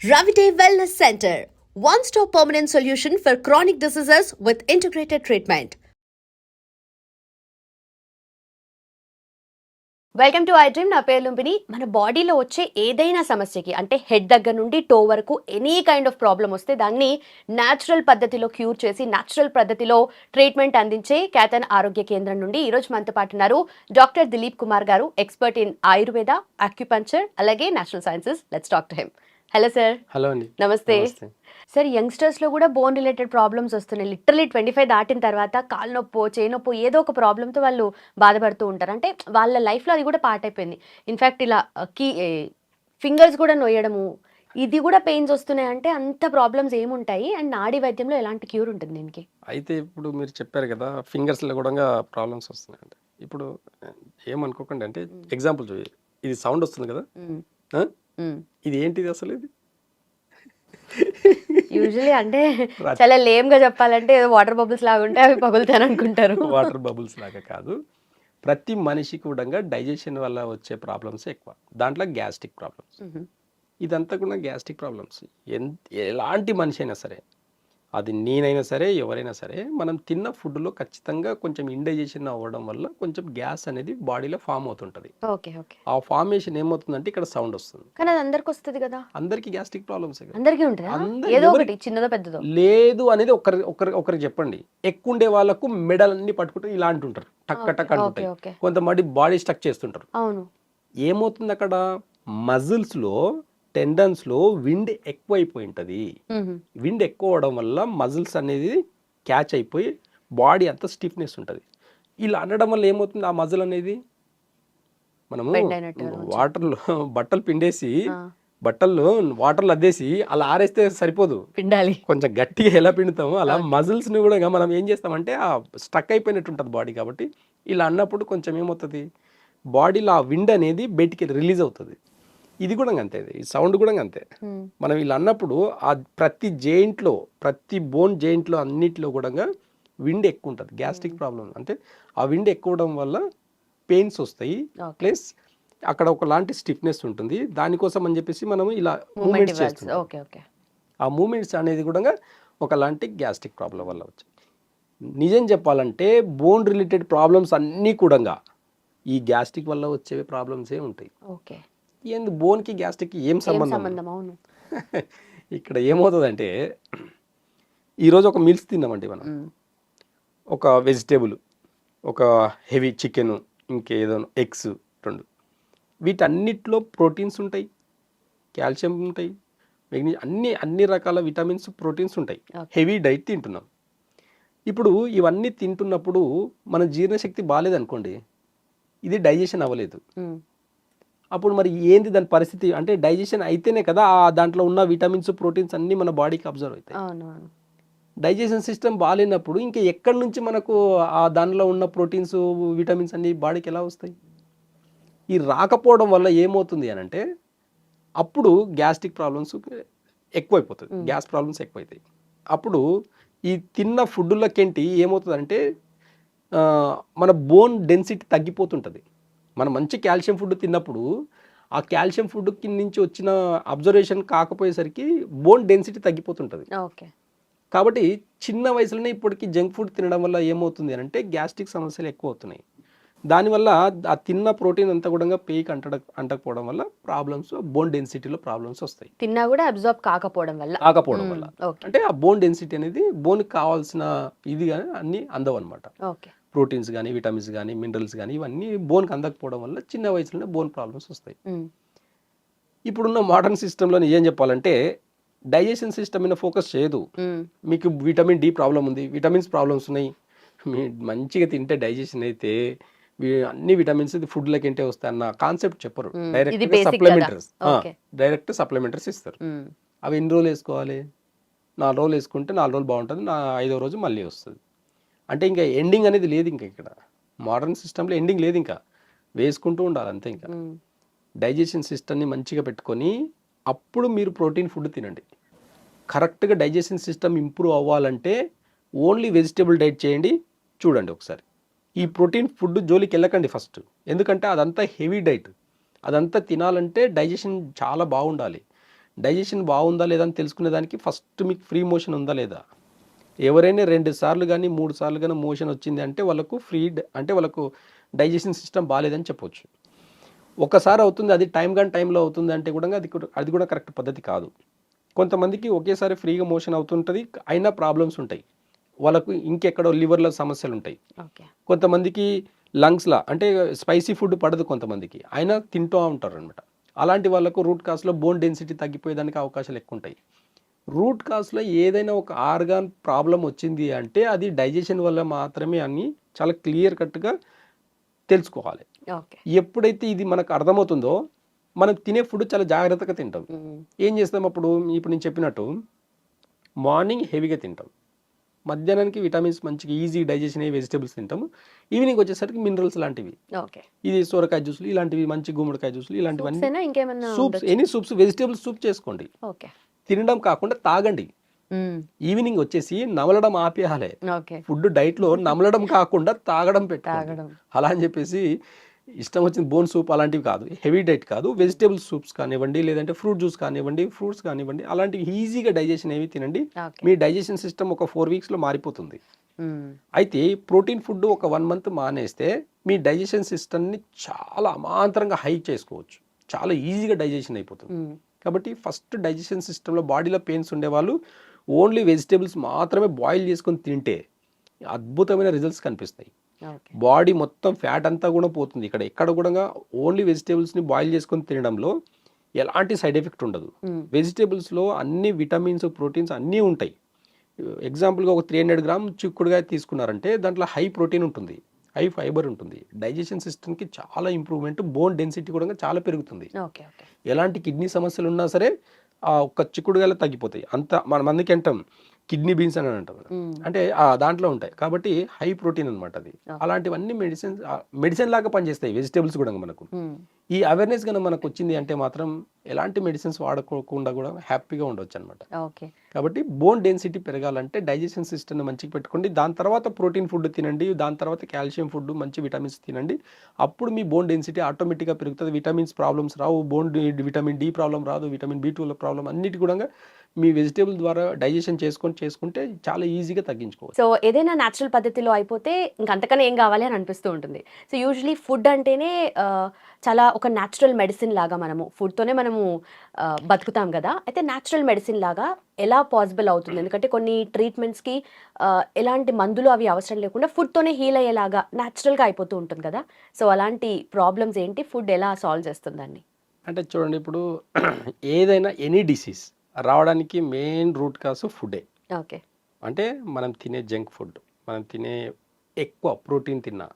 Ravite Wellness Center, one stop permanent solution for chronic diseases with integrated treatment. Welcome to I dream నా పేరు లుంబిని. మన బాడీలో వచ్చే ఏదైనా సమస్యకి అంటే హెడ్ దగ్గర నుండి టో వరకు ఎనీ కైండ్ ఆఫ్ ప్రాబ్లం వస్తే దాన్ని న్యాచురల్ పద్ధతిలో క్యూర్ చేసి న్యాచురల్ పద్ధతిలో ట్రీట్మెంట్ అందించే కేతన్ ఆరోగ్య కేంద్రం నుండి ఈరోజు మనతో పాటు ఉన్నారు డాక్టర్ దిలీప్ కుమార్ గారు ఎక్స్పర్ట్ ఇన్ ఆయుర్వేద అక్యుపంచర్ అలాగే national sciences let's doctor him hello sir. Hello అండి. నమస్తే. సార్ యంగ్స్టర్స్లో కూడా బోన్ రిలేటెడ్ ప్రాబ్లమ్స్ వస్తున్నాయి. లిటరలీ ట్వంటీ ఫైవ్ దాటిన తర్వాత కాలు నొప్పో చేయి నొప్పో ఏదో ఒక ప్రాబ్లంతో వాళ్ళు బాధపడుతూ ఉంటారు. అంటే వాళ్ళ లైఫ్లో అది కూడా పార్ట్ అయిపోయింది. ఇన్ఫ్యాక్ట్ ఇలా కీ ఫింగర్స్ కూడా నొయ్యడము ఇది కూడా పెయిన్స్ వస్తున్నాయి. అంటే అంత ప్రాబ్లమ్స్ ఏముంటాయి? అండ్ నాడీ వైద్యంలో ఎలాంటి క్యూర్ ఉంటుంది దీనికి? అయితే ఇప్పుడు మీరు చెప్పారు కదా ఫింగర్స్లో కూడా ప్రాబ్లమ్స్ వస్తున్నాయండి ఇప్పుడు ఏమనుకోకండి అంటే ఎగ్జాంపుల్ చూడండి ఇది సౌండ్ వస్తుంది కదా? ఇది ఏంటిది అసలు ఇది? యూజువలీ అంటే చాలా లేమ్గా చెప్పాలంటే ఏదో వాటర్ బబుల్స్ లాగా ఉంటే అవి పగులుతాను అనుకుంటారు. వాటర్ బబుల్స్ లాగా కాదు. ప్రతి మనిషికి కూడా డైజెషన్ వల్ల వచ్చే ప్రాబ్లమ్స్ ఎక్కువ. దాంట్లో గ్యాస్ట్రిక్ ప్రాబ్లమ్స్ ఇదంతా కూడా గ్యాస్ట్రిక్ ప్రాబ్లమ్స్ ఎంత ఎలాంటి మనిషి అయినా సరే అది నేనైనా సరే ఎవరైనా సరే మనం తిన్న ఫుడ్లో ఖచ్చితంగా కొంచెం ఇండైజెషన్ అవ్వడం వల్ల కొంచెం గ్యాస్ అనేది బాడీలో ఫామ్ అవుతుంటుంది. ఆ ఫార్మేషన్ ఏమవుతుందంటే ఇక్కడ సౌండ్ వస్తుంది. కానీ అది అందరికి వస్తుంది కదా? అందరికీ గ్యాస్ట్రిక్ ప్రాబ్లమ్స్ అందరికీ ఉంటుందా? అందరి- ఏదో ఎవరి- ఒకటి చిన్నదో పెద్దదో. లేదు అనేది ఒకరి ఒకరి ఒకరికి చెప్పండి. ఎక్కువ ఉండే వాళ్ళకు మెడలన్నీ పట్టుకుంటే ఇలా అంటుంటారు టక్క టక్ అంటుంటాయి. కొంతమంది బాడీ స్టక్ చేస్తుంటారు. అవును. ఏమవుతుంది అక్కడ? మజిల్స్లో టెండన్స్లో విండ్ ఎక్కువైపోయి ఉంటుంది మ్మ్. విండ్ ఎక్కువ అవడం వల్ల మజిల్స్ అనేది క్యాచ్ అయిపోయి బాడీ అంతా స్టిఫ్నెస్ ఉంటుంది. ఇలా అనడం వల్ల ఏమవుతుంది? ఆ మజిల్ అనేది మనము. వాటర్లో బట్టలు పిండేసి బట్టల్లో వాటర్లో అద్దేసి అలా ఆరేస్తే సరిపోదు. పిండాలి. కొంచెం గట్టిగా ఎలా పిండుతామో అలా మజిల్స్ని కూడా మనం ఏం చేస్తామంటే ఆ స్టక్ అయిపోయినట్టు ఉంటుంది బాడీ కాబట్టి ఇలా అన్నప్పుడు కొంచెం ఏమవుతుంది? బాడీలో ఆ విండ్ అనేది బయటికి రిలీజ్ అవుతుంది. ఇది కూడా అంతే ఈ సౌండ్ కూడా అంతే. మనం ఇలా అన్నప్పుడు ఆ ప్రతి జెయింట్లో ప్రతి బోన్ జెయింట్లో అన్నిటిలో కూడా విండ్ ఎక్కువ ఉంటుంది గ్యాస్ట్రిక్ ప్రాబ్లం అంటే ఆ విండ్ ఎక్కువ అవడం వల్ల పెయిన్స్ వస్తాయి. ప్లస్ అక్కడ ఒకలాంటి స్టిఫ్నెస్ ఉంటుంది. దానికోసం అని చెప్పేసి మనం ఇలా మూమెంట్ మూమెంట్స్ ఓకే ఆ మూమెంట్స్ అనేది కూడా ఒకలాంటి గ్యాస్ట్రిక్ ప్రాబ్లం వల్ల వచ్చాయి. నిజం చెప్పాలంటే బోన్ రిలేటెడ్ ప్రాబ్లమ్స్ అన్నీ కూడా ఈ గ్యాస్ట్రిక్ వల్ల వచ్చే ప్రాబ్లమ్సే ఉంటాయి. ఓకే. ఏంది? బోన్కి గ్యాస్ట్రిక్కి ఏం సంబంధం? సంబంధం? అవును. ఇక్కడ ఏమవుతుందంటే ఈరోజు ఒక మీల్స్ తిన్నామండి మనం. ఒక వెజిటేబుల్ ఒక హెవీ చికెన్ ఇంకేదో ఎగ్స్ రెండు. వీటన్నిటిలో ప్రోటీన్స్ ఉంటాయి కాల్షియం ఉంటాయి మెగ్నీషియం అన్ని అన్ని రకాల విటమిన్స్ ప్రోటీన్స్ ఉంటాయి. హెవీ డైట్ తింటున్నాం. ఇప్పుడు ఇవన్నీ తింటున్నప్పుడు మన జీర్ణశక్తి బాగాలేదనుకోండి ఇది డైజెషన్ అవ్వలేదు. అప్పుడు మరి ఏంది దాని పరిస్థితి? అంటే డైజెషన్ అయితేనే కదా ఆ దాంట్లో ఉన్న విటమిన్స్ ప్రోటీన్స్ అన్నీ మన బాడీకి అబ్జర్వ్ అవుతాయి. డైజెషన్ సిస్టమ్ బాగాలేనప్పుడు ఇంకా ఎక్కడి నుంచి మనకు ఆ దానిలో ఉన్న ప్రోటీన్స్ విటమిన్స్ అన్ని బాడీకి ఎలా వస్తాయి? ఈ రాకపోవడం వల్ల ఏమవుతుంది అని అంటే అప్పుడు గ్యాస్ట్రిక్ ప్రాబ్లమ్స్ ఎక్కువైపోతుంది. గ్యాస్ ప్రాబ్లమ్స్ ఎక్కువైతాయి. అప్పుడు ఈ తిన్న ఫుడ్లకేంటి ఏమవుతుందంటే ఆ, మన బోన్ డెన్సిటీ తగ్గిపోతుంటుంది. మనం మంచి కాల్షియం ఫుడ్ తిన్నప్పుడు ఆ కాల్షియం ఫుడ్ నుంచి వచ్చిన అబ్జర్వేషన్ కాకపోయేసరికి బోన్ డెన్సిటీ తగ్గిపోతుంటుంది. ఓకే. కాబట్టి చిన్న వయసులోనే ఇప్పటికి జంక్ ఫుడ్ తినడం వల్ల ఏమవుతుంది అని అంటే గ్యాస్ట్రిక్ సమస్యలు ఎక్కువ అవుతున్నాయి. దానివల్ల ఆ తిన్న ప్రోటీన్ అంతా కూడా పేకి అంటడ అంటకపోవడం వల్ల ప్రాబ్లమ్స్ బోన్ డెన్సిటీలో ప్రాబ్లమ్స్ వస్తాయి. తిన్నా కూడా అబ్జర్వ్ కాకపోవడం వల్ల. కాకపోవడం. వల్ల. అంటే ఆ బోన్ డెన్సిటీ అనేది బోన్కి కావాల్సిన ఇది కానీ అన్నీ అందవు అనమాట ఓకే. ప్రోటీన్స్ కానీ విటమిన్స్ కానీ మినరల్స్ కానీ ఇవన్నీ బోన్కి అందకపోవడం వల్ల చిన్న వయసులోనే బోన్ ప్రాబ్లమ్స్ వస్తాయి. ఇప్పుడున్న మోడర్న్ సిస్టంలో ఏం చెప్పాలంటే డైజెషన్ సిస్టమ్ మీద ఫోకస్ చేయదు. మీకు విటమిన్ డి ప్రాబ్లం ఉంది విటమిన్స్ ప్రాబ్లమ్స్ ఉన్నాయి మీ మంచిగా తింటే డైజెషన్ అయితే అన్ని విటమిన్స్ ఫుడ్లకి ఏంటే వస్తాయి అన్న కాన్సెప్ట్ చెప్పరు డైరెక్ట్. సప్లిమెంటరీస్. డైరెక్ట్ సప్లిమెంటరీస్ ఇస్తారు. అవి ఎన్ని రోజులు వేసుకోవాలి నాలుగు రోజులు వేసుకుంటే నాలుగు రోజులు బాగుంటుంది నా ఐదో రోజు మళ్ళీ వస్తుంది అంటే ఇంకా ఎండింగ్ అనేది లేదు ఇంకా ఇక్కడ. మోడర్న్ సిస్టంలో ఎండింగ్ లేదు ఇంకా. వేసుకుంటూ ఉండాలి అంతే ఇంకా. డైజెషన్ సిస్టమ్ని మంచిగా పెట్టుకొని అప్పుడు మీరు ప్రోటీన్ ఫుడ్ తినండి. కరెక్ట్గా డైజెషన్ సిస్టమ్ ఇంప్రూవ్ అవ్వాలంటే ఓన్లీ వెజిటేబుల్ డైట్ చేయండి చూడండి ఒకసారి. ఈ ప్రోటీన్ ఫుడ్ జోలికి వెళ్ళకండి ఫస్ట్ ఎందుకంటే అదంతా హెవీ డైట్ అదంతా తినాలంటే డైజెషన్ చాలా బాగుండాలి. డైజెషన్ బాగుందా లేదా అని తెలుసుకునే దానికి ఫస్ట్ మీకు ఫ్రీ మోషన్ ఉందా లేదా? ఎవరైనా రెండు సార్లు కానీ మూడు సార్లు కానీ మోషన్ వచ్చింది అంటే వాళ్ళకు ఫ్రీ అంటే వాళ్ళకు డైజెషన్ సిస్టమ్ బాగాలేదని చెప్పొచ్చు. ఒకసారి అవుతుంది అది టైం కానీ టైంలో అవుతుంది అంటే కూడా అది అది కూడా కరెక్ట్ పద్ధతి కాదు. కొంతమందికి ఒకేసారి ఫ్రీగా మోషన్ అవుతుంటుంది అయినా ప్రాబ్లమ్స్ ఉంటాయి. వాళ్ళకు ఇంకెక్కడో లివర్లో సమస్యలు ఉంటాయి. కొంతమందికి లంగ్స్లా అంటే స్పైసీ ఫుడ్ పడదు కొంతమందికి అయినా తింటూ ఉంటారు అనమాట అలాంటి వాళ్ళకు రూట్ కాస్లో బోన్ డెన్సిటీ తగ్గిపోయేదానికి అవకాశాలు ఎక్కువ ఉంటాయి రూట్ కాస్లో ఏదైనా ఒక ఆర్గాన్ ప్రాబ్లం వచ్చింది అంటే అది డైజెషన్ వల్ల మాత్రమే అని చాలా క్లియర్ కట్గా తెలుసుకోవాలి. ఎప్పుడైతే ఇది మనకు అర్థమవుతుందో మనం తినే ఫుడ్ చాలా జాగ్రత్తగా తింటాం. ఏం చేస్తాం అప్పుడు? ఇప్పుడు నేను చెప్పినట్టు మార్నింగ్ హెవీగా తింటాం. మధ్యాహ్నానికి విటమిన్స్ మంచిగా ఈజీ డైజెషన్ అయ్యే వెజిటేబుల్స్ తింటాము. ఈవినింగ్ వచ్చేసరికి మినరల్స్ లాంటివి. ఇది సొరకాయ జ్యూస్లు ఇలాంటివి మంచి గుమ్మడికాయ జ్యూస్లు ఇలాంటివన్నీ soups any soups vegetable soup చేసుకోండి. తినడం కాకుండా తాగండి. ఈవినింగ్ వచ్చేసి నమలడం ఆపేయాలి. ఫుడ్ డైట్లో నమలడం కాకుండా తాగడం తాగడం. అలా అని చెప్పేసి ఇష్టం వచ్చిన బోన్ సూప్ అలాంటివి కాదు. హెవీ డైట్ కాదు. వెజిటేబుల్ సూప్స్ కానివ్వండి లేదంటే ఫ్రూట్ జ్యూస్ కానివ్వండి ఫ్రూట్స్ కానివ్వండి అలాంటివి ఈజీగా డైజెషన్ ఏవి తినండి. మీ డైజెషన్ సిస్టమ్ ఒక ఫోర్ వీక్స్లో మారిపోతుంది. అయితే ప్రోటీన్ ఫుడ్ ఒక వన్ మంత్ మానేస్తే మీ డైజెషన్ సిస్టమ్ని చాలా అమాంతరంగా హై చేసుకోవచ్చు. చాలా ఈజీగా డైజెషన్ అయిపోతుంది. కాబట్టి ఫస్ట్ డైజెషన్ సిస్టంలో బాడీలో పెయిన్స్ ఉండేవాళ్ళు ఓన్లీ వెజిటేబుల్స్ మాత్రమే బాయిల్ చేసుకొని తింటే అద్భుతమైన రిజల్ట్స్ కనిపిస్తాయి. బాడీ మొత్తం ఫ్యాట్ అంతా కూడా పోతుంది. ఇక్కడ ఎక్కడ కూడా ఓన్లీ వెజిటేబుల్స్ని బాయిల్ చేసుకొని తినడంలో ఎలాంటి సైడ్ ఎఫెక్ట్ ఉండదు. వెజిటేబుల్స్లో అన్ని విటమిన్స్ ప్రోటీన్స్ అన్నీ ఉంటాయి. ఎగ్జాంపుల్గా ఒక త్రీ హండ్రెడ్ గ్రామ్ చిక్కుడుగా తీసుకున్నారంటే దాంట్లో హై ప్రోటీన్ ఉంటుంది. హై ఫైబర్ ఉంటుంది. డైజెషన్ సిస్టమ్కి చాలా ఇంప్రూవ్మెంట్ బోన్ డెన్సిటీ కూడా చాలా పెరుగుతుంది. ఎలాంటి కిడ్నీ సమస్యలు ఉన్నా సరే ఆ ఒక్క చిక్కుడుగాయలు తగ్గిపోతాయి. అంత మన మందికి అంటాం కిడ్నీ బీన్స్ అని అంటాం అంటే ఆ దాంట్లో ఉంటాయి. కాబట్టి హై ప్రోటీన్ అనమాట అది. అలాంటివన్నీ మెడిసిన్ మెడిసిన్ లాగా పనిచేస్తాయి. వెజిటేబుల్స్ కూడా మనకు. ఈ అవేర్నెస్ కనుక మనకు వచ్చింది అంటే మాత్రం ఎలాంటి మెడిసిన్స్ వాడకోకుండా కూడా హ్యాపీగా ఉండొచ్చు అనమాట కాబట్టి బోన్ డెన్సిటీ పెరగాలంటే డైజెషన్ సిస్టమ్ని మంచిగా పెట్టుకోండి. దాని తర్వాత ప్రోటీన్ ఫుడ్ తినండి. దాని తర్వాత కాల్షియం ఫుడ్ మంచి విటమిన్స్ తినండి. అప్పుడు మీ బోన్ డెన్సిటీ ఆటోమేటిక్గా పెరుగుతుంది. విటమిన్స్ ప్రాబ్లమ్స్ రావు. బోన్ విటమిన్ డి ప్రాబ్లం రాదు. విటమిన్ బి టూల ప్రాబ్లం అన్నిటి కూడా మీ వెజిటేబుల్ ద్వారా డైజెషన్ చేసుకొని చేసుకుంటే చాలా ఈజీగా తగ్గించుకోవచ్చు. సో ఏదైనా న్యాచురల్ పద్ధతిలో అయిపోతే ఇంక అంతకన్నా ఏం కావాలి అని అనిపిస్తూ ఉంటుంది. సో యూజువలీ ఫుడ్ అంటేనే చాలా ఒక న్యాచురల్ మెడిసిన్ లాగా మనము ఫుడ్తోనే మనము బతుకుతాం కదా. అయితే న్యాచురల్ మెడిసిన్ లాగా ఎలా పాసిబుల్ అవుతుంది? ఎందుకంటే కొన్ని ట్రీట్మెంట్స్కి ఎలాంటి మందులు అవి అవసరం లేకుండా ఫుడ్తోనే హీల్ అయ్యేలాగా న్యాచురల్గా అయిపోతూ ఉంటుంది కదా. సో అలాంటి ప్రాబ్లమ్స్ ఏంటి? ఫుడ్ ఎలా సాల్వ్ చేస్తుందండి అంటే చూడండి ఇప్పుడు ఏదైనా ఎనీ డిసీజ్ రావడానికి మెయిన్ రూట్ కాసు ఫుడే ఓకే. అంటే మనం తినే జంక్ ఫుడ్ మనం తినే ఎక్కువ ప్రోటీన్ తిన్నా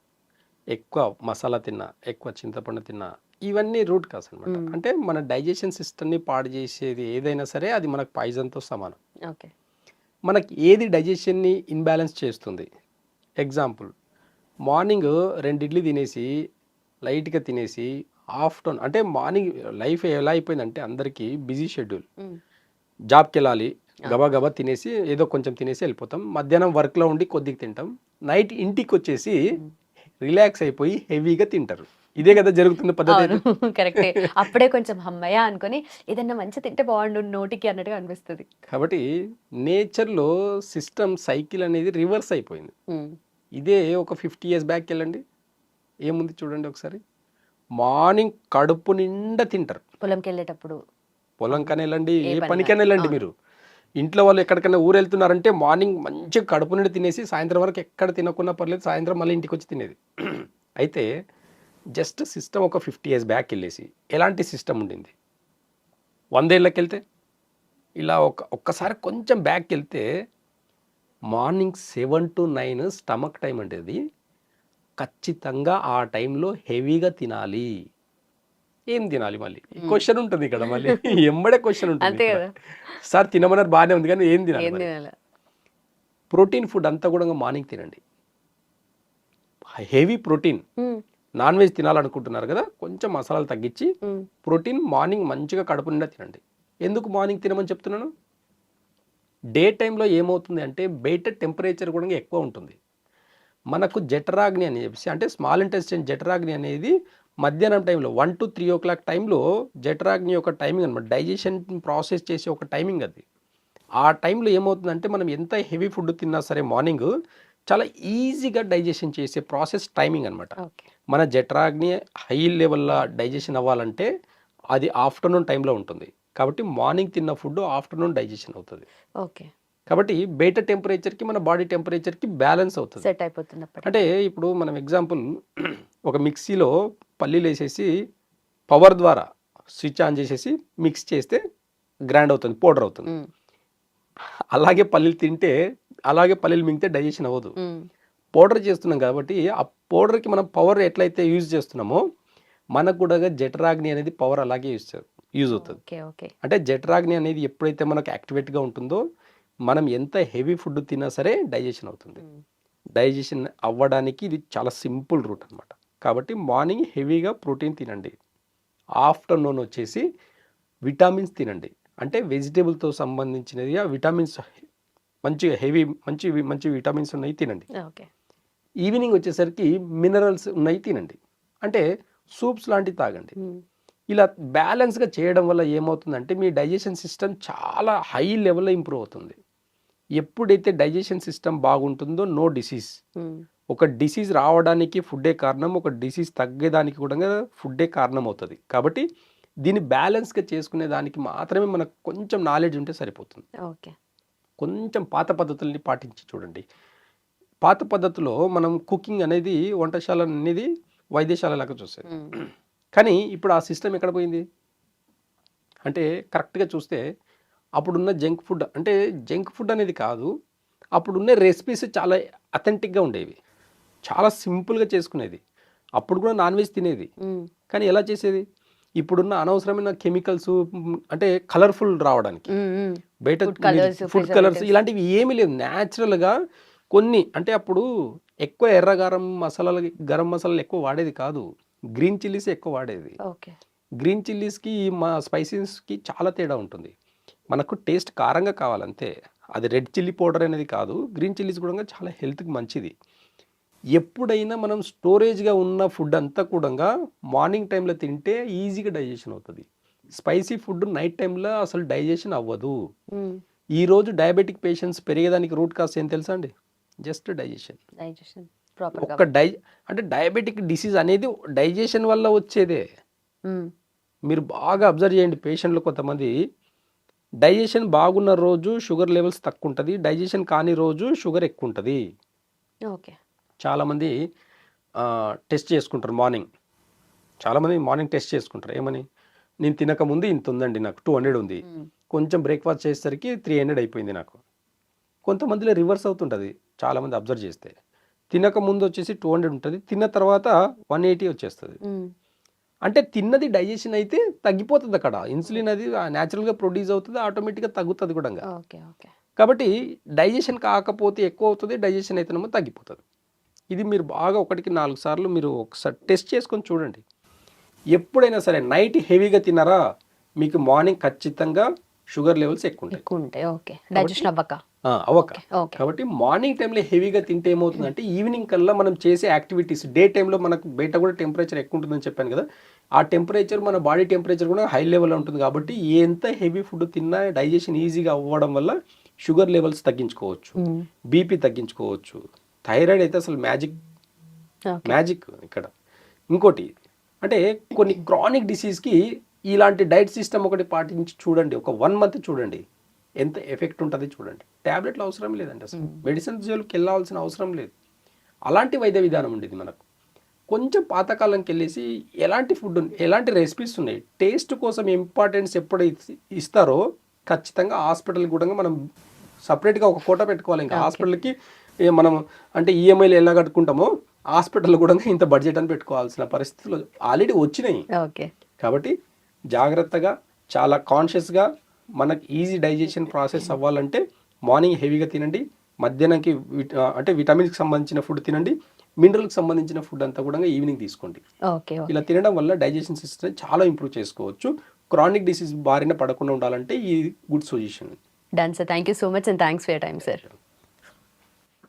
ఎక్కువ మసాలా తిన్నా ఎక్కువ చింతపండు తిన్నా ఇవన్నీ రూట్ కాస్ అనమాట. అంటే మన డైజెషన్ సిస్టమ్ని పాడు చేసేది ఏదైనా సరే అది మనకు పాయిజన్తో సమానం. ఓకే. మనకి ఏది డైజెషన్ని ఇన్బ్యాలెన్స్ చేస్తుంది? ఎగ్జాంపుల్ మార్నింగ్ రెండు ఇడ్లీ తినేసి లైట్గా తినేసి ఆఫ్టర్నూన్ అంటే మార్నింగ్ లైఫ్ ఎలా అయిపోయిందంటే అందరికీ బిజీ షెడ్యూల్. జాబ్కి వెళ్ళాలి గబా గబా తినేసి ఏదో కొంచెం తినేసి వెళ్ళిపోతాం. మధ్యాహ్నం వర్క్లో ఉండి కొద్దిగా తింటాం. నైట్ ఇంటికి వచ్చేసి రిలాక్స్ అయిపోయి హెవీగా తింటారు. ఇదే కదా జరుగుతున్న పద్ధతి కరెక్టే. అప్పుడే కొంచెం అమ్మయ్య అనుకొని ఏదన్నా మంచి తింటే బాగుండు నోటికి అన్నట్టుగా అనిపిస్తుంది. కాబట్టి నేచర్లో సిస్టమ్ సైకిల్ అనేది రివర్స్ అయిపోయింది. ఇదే ఒక ఫిఫ్టీ ఇయర్స్ బ్యాక్ వెళ్ళండి ఏముంది చూడండి ఒకసారి. మార్నింగ్ కడుపు నిండా తింటారు. పొలంకి వెళ్ళేటప్పుడు పొలం కన్నా వెళ్ళండి ఏ ఏ పని పనికైనా వెళ్ళండి. మీరు. ఇంట్లో వాళ్ళు ఎక్కడికైనా ఊరు వెళ్తున్నారంటే మార్నింగ్ మంచిగా కడుపు నుండి తినేసి సాయంత్రం వరకు ఎక్కడ తినకున్నా పర్లేదు సాయంత్రం మళ్ళీ ఇంటికి వచ్చి తినేది. అయితే జస్ట్ సిస్టమ్ ఒక ఫిఫ్టీ ఇయర్స్ బ్యాక్ వెళ్ళేసి ఎలాంటి సిస్టమ్ ఉండింది? వందేళ్ళకి వెళ్తే ఇలా ఒక ఒక్కసారి కొంచెం బ్యాక్ వెళ్తే morning seven to nine stomach time అంటే అది. ఖచ్చితంగా ఆ టైంలో హెవీగా తినాలి. ఏం తినాలి మళ్ళీ? క్వశ్చన్ ఉంటుంది ఇక్కడ మళ్ళీ. ఎంబడే క్వశ్చన్ ఉంటుంది అంతే ఇక్కడ. కదా. సార్ తినమన్నారు బాగానే ఉంది కానీ ఏం తినాలి ప్రోటీన్ ఫుడ్ అంతా కూడా మార్నింగ్ తినండి. Heavy protein. నాన్ వెజ్ తినాలనుకుంటున్నారు కదా కొంచెం మసాలాలు తగ్గించి ప్రోటీన్ మార్నింగ్ మంచిగా కడుపు నిండా తినండి. ఎందుకు మార్నింగ్ తినమని చెప్తున్నాను? డే టైంలో ఏమవుతుంది అంటే బయట టెంపరేచర్ కూడా ఎక్కువ ఉంటుంది. మనకు జఠరాగ్ని అని చెప్పేసి అంటే స్మాల్ ఇంటెస్టైన్ జఠరాగ్ని అనేది మధ్యాహ్నం టైంలో one two three o'clock టైంలో జఠరాగ్ని యొక్క టైమింగ్ అనమాట డైజెషన్ ప్రాసెస్ చేసే ఒక టైమింగ్ అది. ఆ టైంలో ఏమవుతుందంటే మనం ఎంత హెవీ ఫుడ్ తిన్నా సరే మార్నింగ్ చాలా ఈజీగా డైజెషన్ చేసే ప్రాసెస్ టైమింగ్ అనమాట మన జఠరాగ్ని హై లెవెల్లో డైజెషన్ అవ్వాలంటే అది ఆఫ్టర్నూన్ టైంలో ఉంటుంది. కాబట్టి మార్నింగ్ తిన్న ఫుడ్ ఆఫ్టర్నూన్ డైజెషన్ అవుతుంది. ఓకే. కాబట్టి బయట టెంపరేచర్కి మన బాడీ టెంపరేచర్కి బ్యాలెన్స్ అవుతుంది. సెట్ అయిపోతుంది అంటే ఇప్పుడు మనం ఎగ్జాంపుల్ ఒక మిక్సీలో పల్లీలు వేసేసి పవర్ ద్వారా స్విచ్ ఆన్ చేసేసి మిక్స్ చేస్తే గ్రైండ్ అవుతుంది పౌడర్ అవుతుంది. అలాగే పల్లీలు తింటే అలాగే పల్లీలు మింగితే డైజెషన్ అవ్వదు. పౌడర్ చేస్తున్నాం కాబట్టి ఆ పౌడర్కి మనం పవర్ ఎట్లయితే యూజ్ చేస్తున్నామో మనకు కూడా జఠరాగ్ని అనేది పవర్ అలాగే యూజ్ యూజ్ అవుతుంది అంటే జఠరాగ్ని అనేది ఎప్పుడైతే మనకు యాక్టివేట్గా ఉంటుందో మనం ఎంత హెవీ ఫుడ్ తిన్నా సరే డైజెషన్ అవుతుంది. డైజెషన్ అవ్వడానికి ఇది చాలా సింపుల్ రూట్ అనమాట కాబట్టి మార్నింగ్ హెవీగా ప్రోటీన్ తినండి. ఆఫ్టర్నూన్ వచ్చేసి విటామిన్స్ తినండి. అంటే వెజిటేబుల్తో సంబంధించినది ఆ విటామిన్స్ మంచిగా హెవీ మంచి మంచి విటామిన్స్ ఉన్నాయి తినండి. ఓకే. ఈవినింగ్ వచ్చేసరికి మినరల్స్ ఉన్నాయి తినండి. అంటే సూప్స్ లాంటివి తాగండి. ఇలా బ్యాలెన్స్గా చేయడం వల్ల ఏమవుతుందంటే మీ డైజెషన్ సిస్టమ్ చాలా హై లెవెల్లో ఇంప్రూవ్ అవుతుంది. ఎప్పుడైతే డైజెషన్ సిస్టమ్ బాగుంటుందో నో డిసీజ్. ఒక డిసీజ్ రావడానికి ఫుడ్డే కారణం ఒక డిసీజ్ తగ్గేదానికి కూడా ఫుడ్డే కారణం అవుతుంది. కాబట్టి దీన్ని బ్యాలెన్స్గా చేసుకునే దానికి మాత్రమే మనకు కొంచెం నాలెడ్జ్ ఉంటే సరిపోతుంది. ఓకే. కొంచెం పాత పద్ధతుల్ని పాటించి చూడండి. పాత పద్ధతిలో మనం కుకింగ్ అనేది వంటశాల అనేది వైద్యశాల లాగా చూసేది. కానీ ఇప్పుడు ఆ సిస్టమ్ ఎక్కడ పోయింది? అంటే కరెక్ట్గా చూస్తే అప్పుడున్న జంక్ ఫుడ్ అంటే జంక్ ఫుడ్ అనేది కాదు అప్పుడున్న రెసిపీస్ చాలా అథెంటిక్గా ఉండేవి. చాలా సింపుల్గా చేసుకునేది. అప్పుడు కూడా నాన్ వెజ్ తినేది. కానీ ఎలా చేసేది? ఇప్పుడున్న అనవసరమైన కెమికల్స్ అంటే కలర్ఫుల్ రావడానికి. బయట ఫుడ్ కలర్స్. ఇలాంటివి ఏమీ లేవు. న్యాచురల్గా కొన్ని అంటే అప్పుడు ఎక్కువ ఎర్రగారం మసాలాలు గరం మసాలాలు ఎక్కువ వాడేది కాదు. గ్రీన్ చిల్లీస్ ఎక్కువ వాడేది. గ్రీన్ చిల్లీస్కి మా స్పైసీస్కి చాలా తేడా ఉంటుంది. మనకు టేస్ట్ కారంగా కావాలంతే. అది రెడ్ చిల్లీ పౌడర్ అనేది కాదు. గ్రీన్ చిల్లీస్ కూడా చాలా హెల్త్కి మంచిది. ఎప్పుడైనా మనం స్టోరేజ్గా ఉన్న ఫుడ్ అంతా కూడా మార్నింగ్ టైంలో తింటే ఈజీగా డైజెషన్ అవుతుంది. స్పైసీ ఫుడ్ నైట్ టైంలో అసలు డైజెషన్ అవ్వదు. ఈ రోజు డయాబెటిక్ పేషెంట్స్ పెరిగేదానికి రూట్ కాస్ ఏం తెలుసా అండి? Just digestion. డైజెషన్ ఒక్క డై అంటే డయాబెటిక్ డిసీజ్ అనేది డైజెషన్ వల్ల వచ్చేదే. మీరు బాగా అబ్జర్వ్ చేయండి పేషెంట్లు కొంతమంది. డైజెషన్ బాగున్న రోజు షుగర్ లెవెల్స్ తక్కువ ఉంటుంది డైజెషన్ కాని రోజు షుగర్ ఎక్కువ ఉంటుంది ఓకే. చాలామంది టెస్ట్ చేసుకుంటారు మార్నింగ్. చాలామంది మార్నింగ్ టెస్ట్ చేసుకుంటారు. ఏమని? నేను తినక ముందు ఇంత ఉందండి నాకు టూ హండ్రెడ్ ఉంది. కొంచెం బ్రేక్ఫాస్ట్ చేసేసరికి త్రీ హండ్రెడ్ అయిపోయింది నాకు. కొంతమందిలో రివర్స్ అవుతుంటుంది చాలామంది అబ్జర్వ్ చేస్తే. తినక ముందు వచ్చేసి టూ హండ్రెడ్ ఉంటుంది తిన్న తర్వాత వన్ ఎయిటీ వచ్చేస్తుంది. అంటే తిన్నది డైజెషన్ అయితే తగ్గిపోతుంది అక్కడ. ఇన్సులిన్ అది న్యాచురల్గా ప్రొడ్యూస్ అవుతుంది ఆటోమేటిక్గా తగ్గుతుంది కూడా కాబట్టి డైజెషన్ కాకపోతే ఎక్కువ అవుతుంది డైజెషన్ అయితేనేమో తగ్గిపోతుంది. ఇది మీరు బాగా ఒకటికి నాలుగు సార్లు మీరు ఒకసారి టెస్ట్ చేసుకొని చూడండి. ఎప్పుడైనా సరే నైట్ హెవీగా తిన్నారా? మీకు మార్నింగ్ ఖచ్చితంగా షుగర్ లెవెల్స్ ఎక్కువ ఉంటాయి ఎక్కువ ఉంటాయి. ఓకే. డైజెషన్ అవ్వక. కాబట్టి మార్నింగ్ టైంలో హెవీగా తింటే ఏమవుతుందంటే ఈవినింగ్ కల్లా మనం చేసే యాక్టివిటీస్ డే టైంలో మనకు బయట కూడా టెంపరేచర్ ఎక్కువ ఉంటుందని చెప్పాను కదా ఆ టెంపరేచర్ మన బాడీ టెంపరేచర్ కూడా హై లెవెల్లో ఉంటుంది కాబట్టి ఎంత హెవీ ఫుడ్ తిన్నా డైజెషన్ ఈజీగా అవ్వడం వల్ల షుగర్ లెవెల్స్ తగ్గించుకోవచ్చు. బీపీ తగ్గించుకోవచ్చు. థైరాయిడ్ అయితే అసలు మ్యాజిక్ మ్యాజిక్ ఇక్కడ. ఇంకోటి అంటే కొన్ని క్రానిక్ డిసీజ్కి ఇలాంటి డైట్ సిస్టమ్ ఒకటి పాటించి చూడండి ఒక వన్ మంత్ చూడండి. ఎంత ఎఫెక్ట్ ఉంటుంది చూడండి. ట్యాబ్లెట్లు అవసరం లేదండి అసలు. మెడిసిన్స్ జోలికి వెళ్ళాల్సిన అవసరం లేదు. అలాంటి వైద్య విధానం ఉండేది మనకు. కొంచెం పాతకాలంకి వెళ్ళేసి ఎలాంటి ఫుడ్ ఎలాంటి రెసిపీస్ ఉన్నాయి? టేస్ట్ కోసం ఇంపార్టెన్స్ ఎప్పుడు ఇస్- ఇస్తారో ఖచ్చితంగా హాస్పిటల్ కూడా మనం సపరేట్గా ఒక కోట పెట్టుకోవాలి. ఇంకా హాస్పిటల్కి మనం అంటే ఈఎంఐలు ఎలా కట్టుకుంటామో హాస్పిటల్ కూడా ఇంత బడ్జెట్ అని పెట్టుకోవాల్సిన పరిస్థితులు ఆల్రెడీ వచ్చినాయి. ఓకే. కాబట్టి జాగ్రత్తగా చాలా కాన్షియస్గా మనకి ఈజీ డైజెషన్ ప్రాసెస్ అవ్వాలంటే మార్నింగ్ హెవీగా తినండి మధ్యాహ్నంకి అంటే విటమిన్స్కి సంబంధించిన ఫుడ్ తినండి మినరల్కి సంబంధించిన ఫుడ్ అంతా కూడా ఈవినింగ్ తీసుకోండి. ఇలా తినడం వల్ల డైజెషన్ సిస్టమ్ చాలా ఇంప్రూవ్ చేసుకోవచ్చు. క్రానిక్ డిసీజ్ బారిన పడకుండా ఉండాలంటే ఈ good solution done sir thank you so much and thanks for time sir